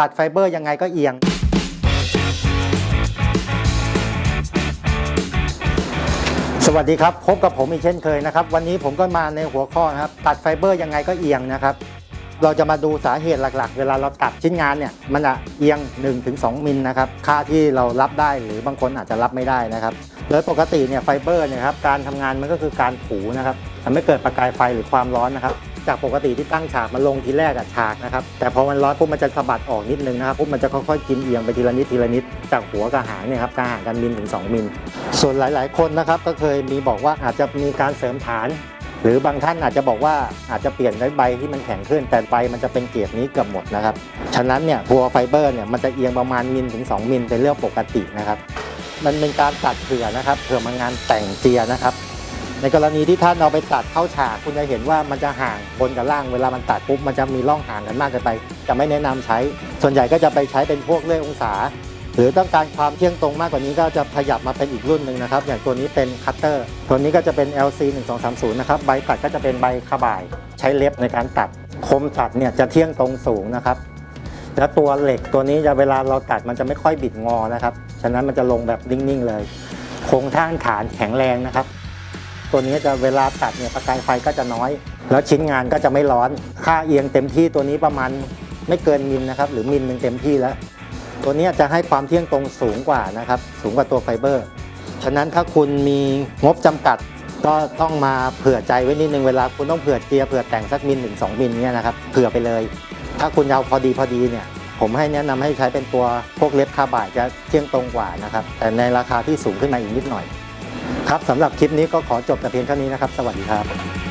ตัดไฟเบอร์ยังไงก็เอียง สวัสดีครับ พบกับผมอีกเช่นเคยนะครับ วันนี้ผมก็มาในหัวข้อนะครับ ตัดไฟเบอร์ยังไงก็เอียงนะครับ เราจะมาดูสาเหตุหลักๆ เวลาเราตัดชิ้นงานเนี่ย มันจะเอียง 1-2 มิลนะครับ ค่าที่เรารับได้หรือบางคนอาจจะรับไม่ได้นะครับ โดยปกติเนี่ยไฟเบอร์เนี่ยครับ การทำงานมันก็คือการผูนะครับทำให้เกิดประกายไฟหรือความร้อนนะครับ จากปกติที่ตั้งฉากมาลงทีแรกอะฉากนะครับแต่พอมันร้อนปุ๊บมันจะสะบัดออกนิดนึงนะครับปุ๊บมันจะค่อยๆกินเอียงไปทีละนิดทีละนิดจากหัวกับหางเนี่ยครับการห่างกันมิลถึง 2 มิล ส่วนหลาย ๆ คนนะครับก็เคยมีบอกว่าอาจจะมีการเสริมฐาน หรือบางท่านอาจจะบอกว่าอาจจะเปลี่ยนใบที่มันแข็งขึ้น แต่ใบมันจะเป็นเกรดนี้เกือบหมดนะครับฉะนั้นเนี่ยบัวไฟเบอร์เนี่ยมันจะเอียงประมาณมิลถึง 2 มิลเป็นเรื่องปกตินะครับมันเป็นการตัดเผื่อนะครับเผื่อมางานแต่งเจียนะครับ ในกรณีที่ท่านเอาไปตัดเข้าฉากคุณจะเห็นว่ามันจะห่างบนกับล่างเวลามันตัดปุ๊บมันจะมีร่องห่างกันมากเกินไป จะไม่แนะนำใช้ ส่วนใหญ่ก็จะไปใช้เป็นพวกเลื่อยองศา หรือต้องการความเที่ยงตรงมากกว่านี้ก็จะขยับมาเป็นอีกรุ่นหนึ่งนะครับ อย่างตัวนี้เป็นคัตเตอร์ตัวนี้ก็จะเป็น LC 1230นะครับใบตัดก็จะเป็นใบขบ่าย ใช้เล็บในการตัดคมตัดเนี่ยจะเที่ยงตรงสูงนะครับแล้วตัวเหล็กตัวนี้จะเวลาเราตัดมันจะไม่ค่อยบิดงอนะครับ ฉะนั้นมันจะลงแบบนิ่งๆเลย โครงท่านฐานแข็งแรงนะครับ ตัวนี้จะเวลาตัดเนี่ยประกายไฟก็จะน้อย แล้วชิ้นงานก็จะไม่ร้อน ค่าเอียงเต็มที่ตัวนี้ประมาณไม่เกินมิลนะครับ หรือมิลหนึ่งเต็มที่แล้ว ตัวนี้จะให้ความเที่ยงตรงสูงกว่านะครับ สูงกว่าตัวไฟเบอร์ ฉะนั้นถ้าคุณมีงบจำกัดก็ต้องมาเผื่อใจไว้นิดนึงเวลาคุณต้องเผื่อเจียร์เผื่อแต่งสักมิลถึงสองมิลเนี่ยนะครับเผื่อไปเลย ถ้าคุณเอาพอดีพอดีเนี่ยผมให้แนะนำให้ใช้เป็นตัวพวกเล็บคาบ่ายจะเที่ยงตรงกว่านะครับแต่ในราคาที่สูงขึ้นมาอีกนิดหน่อย ครับสำหรับคลิปนี้ก็ขอจบแต่เพียงเท่านี้นะครับ สวัสดีครับ